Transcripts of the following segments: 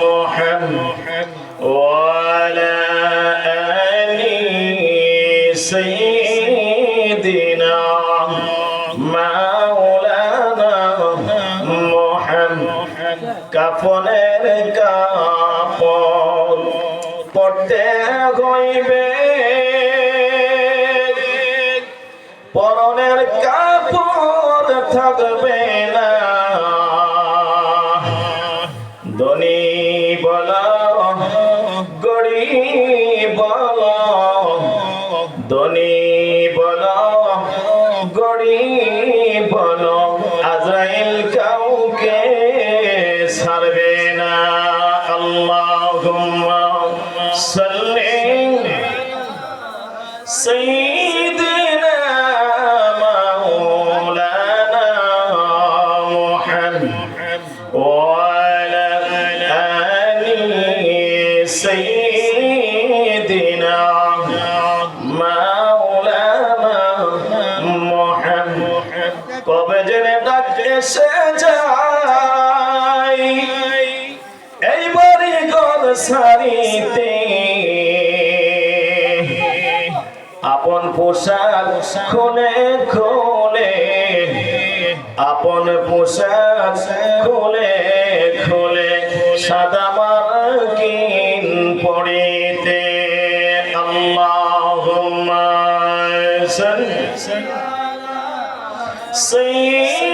محمد وعلى آل سيدنا مولانا محمد কাফনের কাপড় পড়তে হইবে পরনের কাপড় থাকবে বল ধনী সারিতে। আপন পোশাক খুলে খুলে, আপন পোশাক খুলে খুলে, সাদা মার্কিন পড়িতে আম্মা সাল্লি সাল্লি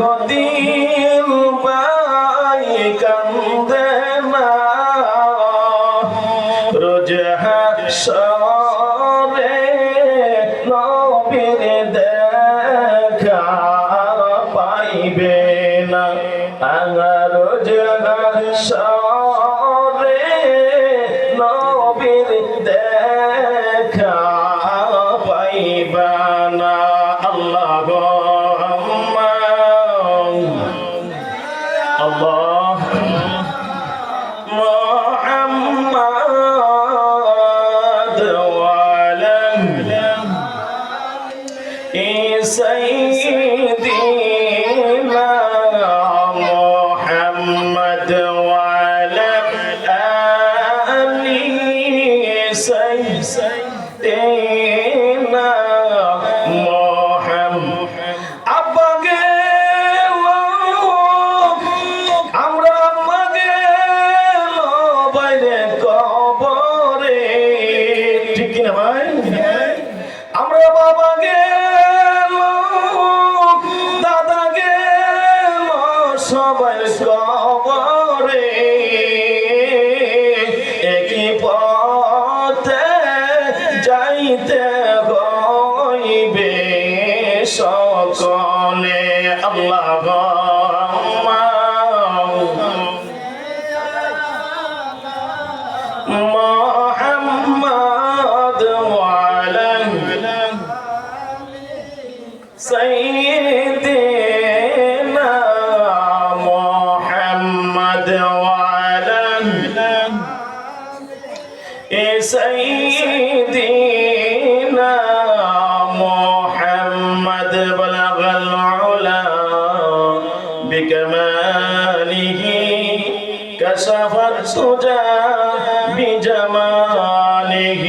জারতি বাই কান্দে না রোজ হাসরে নবীর দেখা Senhor. বাইরে কবরে। ঠিক কিনা ভাই? আমরা বাবা গেল, দাদা গেল, সবাই কবরে। একই পথে যাইতে হইবে সকলে। আল্লাহ سيدنا محمد بلغ العلا بكماله كشف السجى بجماله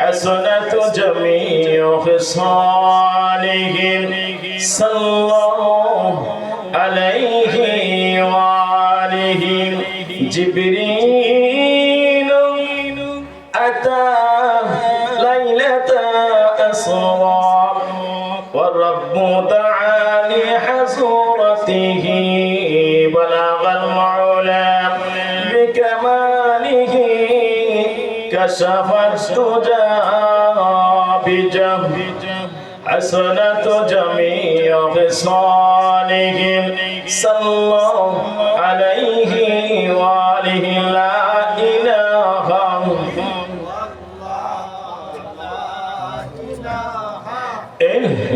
حسنت جميع خصاله. صلى ليلة ليلة أسرى. والرب تعالي حسورته بلغ العلا بكماله. كشف الدجى بجه حسنة جميع خصاله. صلى الله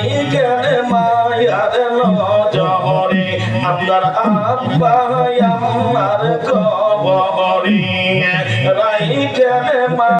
মানিকের মায়ার নজরে আপনার আব্বা আমার কবরে রাইকের মা